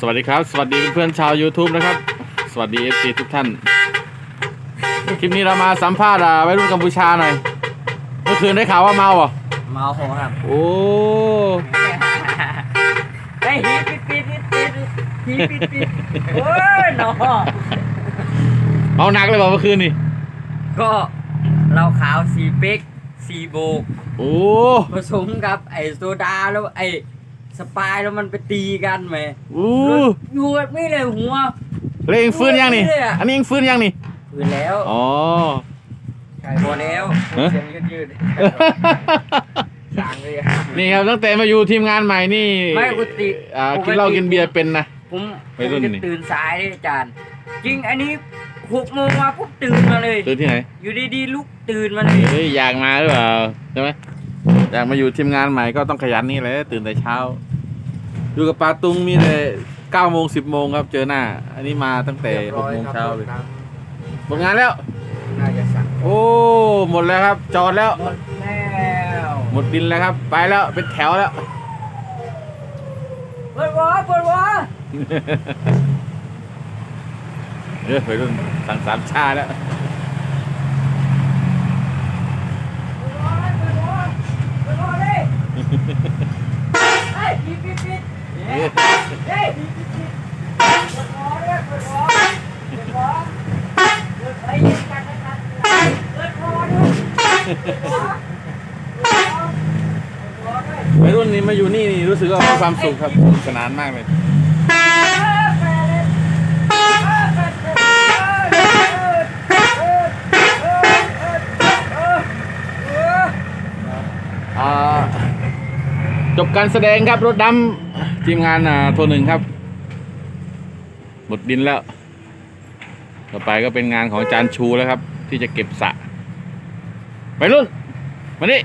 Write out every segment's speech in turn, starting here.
สวัสดีครับ สวัสดีเพื่อนๆชาว YouTube นะครับ สวัสดี FC ทุกท่าน คลิปนี้เรามาสัมภาษณ์อะวัยรุ่นกัมพูชาหน่อยเมื่อคืนได้ข่าวว่าเมาเหรอเมาครับโอ้ไอ้ฮีปิดปิดปิดปิดฮีปิดปิดโอ้ยเนาะเมาหนักเลยเปล่าเมื่อคืนนี่ก็เราขาวสีเป๊กสีโบกโอ้ผสมกับไอ้โซดาแล้วไอ้ สปายแล้วมันไปตีกันไหมโอ้อยู่แบบนี้เลยหัวแล้วเองฟื้นยังนี่โอ้ยเนี่ยอันนี้เองฟื้นยังนี่คืนแล้ว อ๋อพอแล้วฮะเสียงยืดยืดจางเลยนี่ครับตั้งแต่มาอยู่ทีมงานใหม่นี่ไม่ปกติอ่ากินเหล้ากินเบียร์เป็นนะผมวัยรุ่นผมนี่จะตื่นสายเลยอาจารย์ จริงอันนี้หกโมงมาปุ๊บตื่นมาเลยตื่นที่ไหนอยู่ดีๆลุกตื่นมาเลยเฮ้ยอยากมาหรือเปล่าใช่ไหม อยากมาอยู่ทีมงานใหม่ก็ต้องขยันนี่แหละตื่นแต่เช้า อยู่กับปาตุงมีแต่เก้าโมงสิบโมงครับเจอหน้า อันนี้มาตั้งแต่หกโมงเช้าเลยหมดงานแล้ว น่าจะสั่งโอ้ หมดแล้วครับ จอดแล้ว หมดแล้วหมดดินแล้วครับ ไปแล้วเป็นแถวแล้ว เปิดวะเปิดวะเออไปรุ่นสั่งสามชาแล้วเปิดวะเปิดวะเปิดวะเลยเฮ้ยปิดปิดปิดเฮ้ยเฮ้ยปิดปิดปิดเปิดวะเลยเปิดวะเปิดวะเปิดไอ้ยังกันนะครับเปิดวะด้วยเปิดวะเปิดวะเปิดวะด้วย ไปรุ่นนี้มาอยู่นี่นี่ รู้สึกว่ามีความสุขครับสนุกสนานมากเลย อ่าจบการแสดงครับรถดำทีมงานอ่าโทรหนึ่งครับ หมดดินแล้ว ต่อไปก็เป็นงานของอาจารย์ชูแล้วครับ ที่จะเก็บสระไปรุ่นมานี่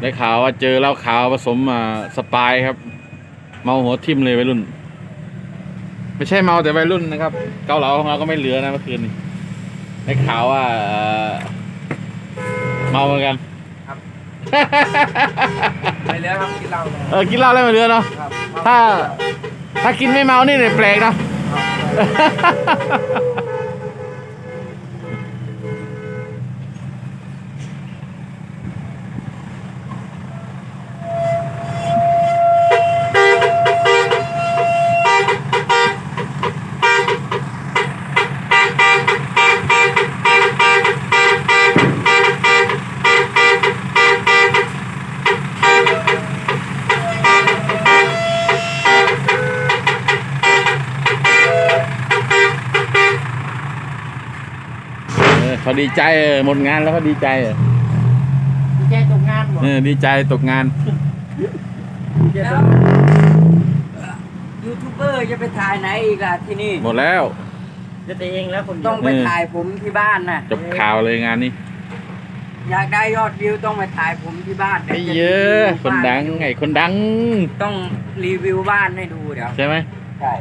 ได้ข่าวว่าเจอเหล้าขาวผสมอ่าสปายครับ เมาหัวทิ่มเลยวัยรุ่น ไม่ใช่เมาแต่วัยรุ่นนะครับ เกาเหลาของเราก็ไม่เหลือนะเมื่อคืนนี้ได้ข่าวว่าเอ่อเมาเหมือนกันไปแล้วครับกินเหล้าเลยเออกินเหล้าแล้วไม่เหลือเนาะครับถ้า ถ้ากินไม่เมานี่เนี่ยแปลกเนาะ เออเขาดีใจเออหมดงานแล้วเขาดีใจเออแกตกงานบ่เออดีใจตกงานแล้วยูทูบเบอร์จะไปถ่ายไหนอีกล่ะที่นี่หมดแล้วจะเองแล้วคนต้องไปถ่ายผมที่บ้านน่ะจบข่าวเลยงานนี้ อยากได้ยอดวิวต้องไปถ่ายผมที่บ้านไอ้ดี๋วจะเยอะรีวิวคนดังบ้าไอ้คนดัง ต้องรีวิวบ้านให้ดูเดี๋ยวใช่ไหมใช่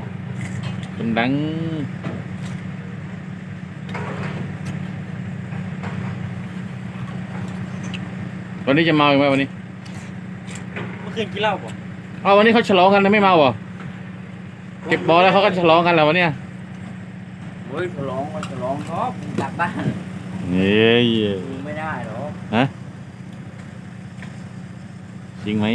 คนดัง วันนี้จะเมาอีกไหมวันนี้เมื่อคืนกินเหล้าป่ะเอาวันนี้เขาฉลองกันนะไม่เมาเหรอเก็บบอลแล้วเขาก็ฉลองกันแล้ววันเนี้ยโอ้ยฉลองวันฉลองครับผมกลับบ้านเฮ้ยดูไม่ได้หรอกฮะจริงไหม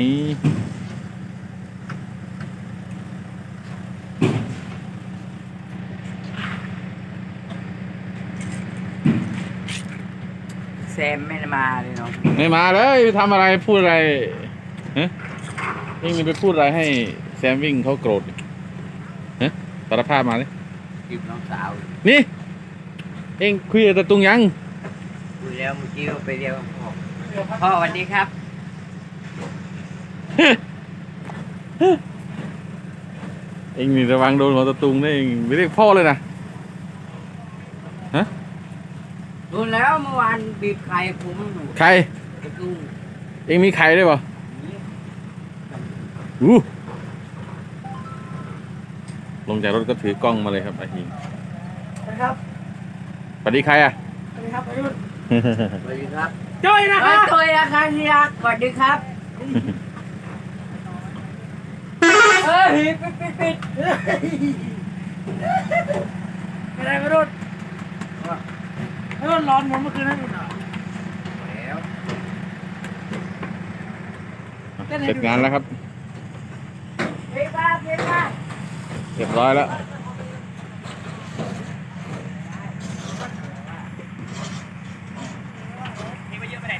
ซมไม่ได้มาเลยเนาะไม่มาเลยไปทำอะไรพูดอะไรฮะนี่มีไปพูดอะไรให้แซมวิ่งเขาโกรธฮะสารภาพมาเลยจีบน้องสาวนี่ เอ็งคุยกับตาตุงยังคุยแล้วเมื่อกี้ก็ไปเรียกพ่อพ่อสวัสดีครับ เอ็งนี่ระวังโดนหัวตาตุงได้เองไม่เรียกพ่อเลยนะ ดูแล้วเมื่อวานบีบไข่ผมอยู่ใครไอ้กุ้งเอ็งมีใครด้วยเปล่านี่อู้ลงจากรถก็ถือกล้องมาเลยครับไอ้หิงนะครับสวัสดีใครอะสวัสดีครับวัยรุ่นสวัสดีครับจ้อยนะเอ้คะยตัวนะคะที่รักสวัสดีครับนเฮ้ยปิดปิดปิดไม่ได้ไม่รุ ดไม่รุดร้อนเหมือนเมื่อคืนนั่นอุ่นอะเสร็จงานแล้วครับเฮ้ยบ้าเฮ้ยบ้าเรียบร้อยแล้วนี่มาเยอะไปไหน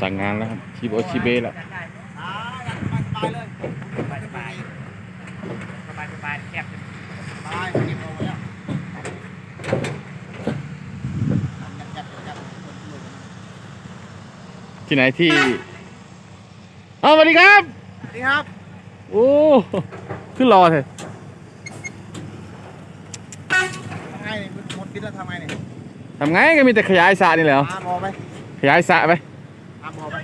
สั่งงานแล้วครับชิโบชิเบะแล้ว สบายเลยสบายสบายสบายสบายแคบ ตายเก็บเอาไว้แล้วยัดยัดยัดยัด ที่ไหนที่เอาสวัสดีครับ สวัสดีครับ โอ้ขึ้นรอเถอะทำไงเนี่ยหมดคิดแล้วทำไงเนี่ยทำไงก็มีแต่ขยายสระนี่แหละตามหมอไปขยายสระไป ตามหมอไป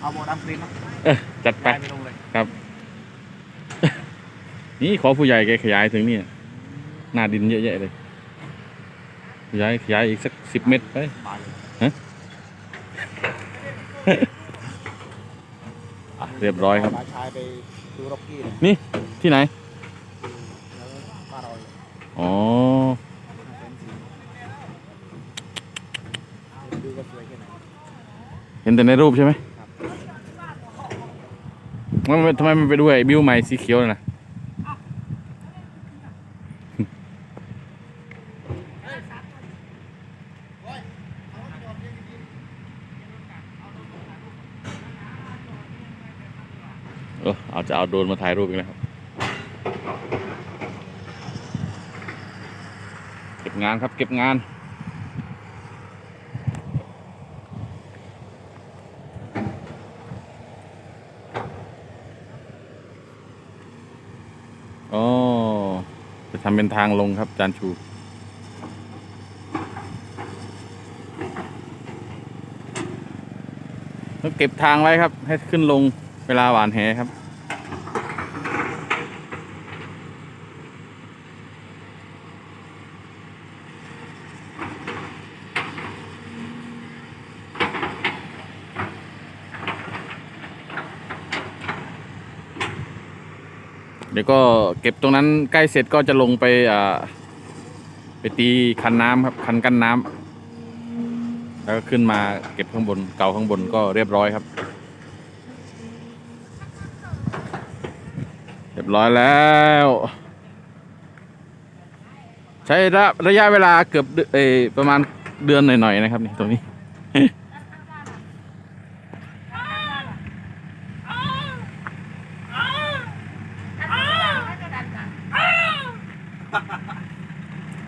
เอาหมอดำกรีนนะเออจัดไปไม่ลงเลยครับนี่ขอผู้ใหญ่แกขยายถึงนี่หน้าดินเยอะแยะเลยขยายขยายอีกสักสิบเมตรไป บานเลย อะเรียบร้อยครับ พาชายไปดูร็อกกี้เนี่ยนี่ที่ไหน แล้วบ้านเราเนี่ยอ๋อเป็นสีดูว่าสวยแค่ไหนเห็นแต่ในรูปใช่ไหมครับมันมันทำไมมันไปด้วยบิวใหม่สีเขียวน่ะนะ เอาจะเอาโดรนมาถ่ายรูปอีกแล้วครับเก็บงานครับเก็บงานอ๋อจะทำเป็นทางลงครับจานชูต้องเก็บทางไว้ครับ ให้ขึ้นลงเวลาหวานแหครับ เดี๋ยวก็เก็บตรงนั้นใกล้เสร็จก็จะลงไปอ่าไปตีคันน้ำครับคันกั้นน้ำแล้วก็ขึ้นมาเก็บข้างบนเก่าข้างบนก็เรียบร้อยครับ เรียบร้อยแล้ว ใช้ระระยะเวลาเกือบเอประมาณเดือนหน่อยๆนะครับนี่ตรงนี้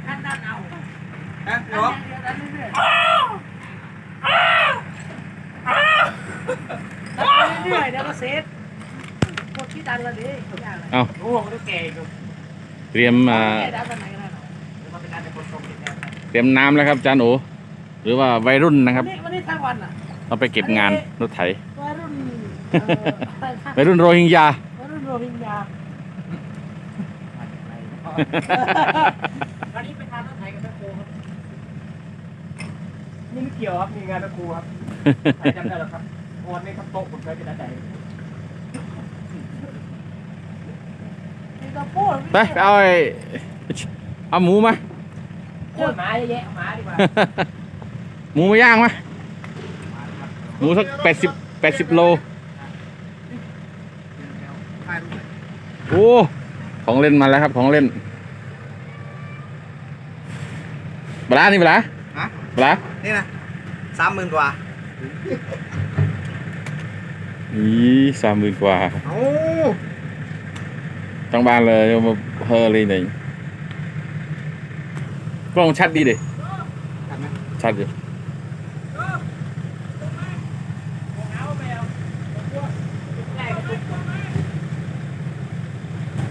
นนั่นเอา ฮะ เดี๋ยวนั่นเรื่อยๆเรื่อยๆเดี๋ยวก็เสร็จพวกที่ดันละดิยากเลย เอา โอ้โหต้องแก่อีกครับ เตรียมอ่า แก่ดันตอนไหนก็ได้เนาะ เดี๋ยวมาเป็นการเป็นคน ชมอีกแล้วครับเตรียมน้ำแล้วครับจานโอหรือว่าวัยรุ่นนะครับวันนี้วันนี้ทั้งวันอะเราไปเก็บงานรถไถวัยรุ่นเอ่อวัยรุ่นโรฮิงญาวัยรุ่นโรฮิงญามาจากไหนวันนี้เป็นงานรถไถกับแม่โคครับนี่ไม่เกี่ยวครับมีงานแม่โคครับใครจำได้หรอครับวันนี้ครับโต๊ะผมเคยเป็นอาจารย์นี่ก็พูดไปเอาไอ้เอาหมูมาเจอหมาเยอะแยะเอาหมาดีกว่าหมูมาย่างมาหมูสักแปดสิบแปดสิบโลถ่ายรูปเลยโอ้ของเล่นมาแล้วครับของเล่นบลานี่บลาฮะบลานี่นะสามหมื่นกว่าอีสามหมื่นกว่าโอ้ ทั้งบ้านเลยเอามาเฮอเลยนี่กล้องชัดดีเด็ทันไหมชัดอยู่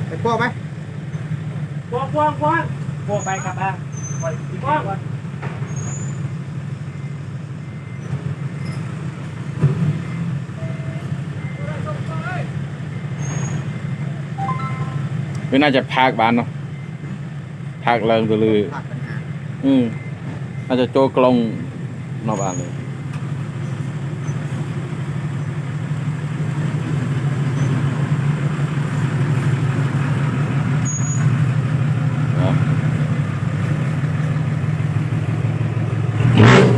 เป็นพวกไหมกว้างกว้างกว้างกว้างไปครับอะปล่อยอีก คือน่าจะพักบ้านเนาะพักเริงตัวเลยพักปัญหาอืมน่าจะโจกลงนอกบ้านเลย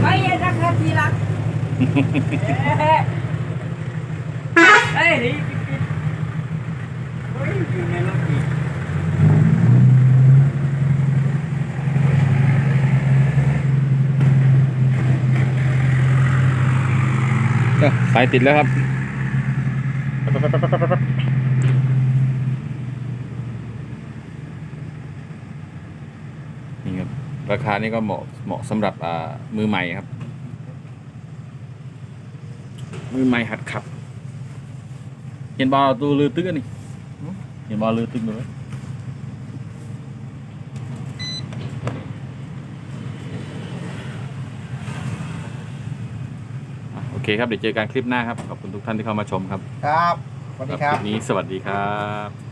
ไม่ยังรักทีละ สายติดแล้วครับ นี่ครับ ราคานี้ก็เหมาะเหมาะสำหรับอ่ามือใหม่ครับ มือใหม่หัดขับ เห็นบอลตูลือตึกอันนี่ เห็นบอลลือตึกเลยอะโอ เคครับเดี๋ยวเจอกันคลิปหน้าครับขอบคุณทุกท่านที่เข้ามาชมครับครับสวัสดีครัคบลิปนี้สวัสดีครับ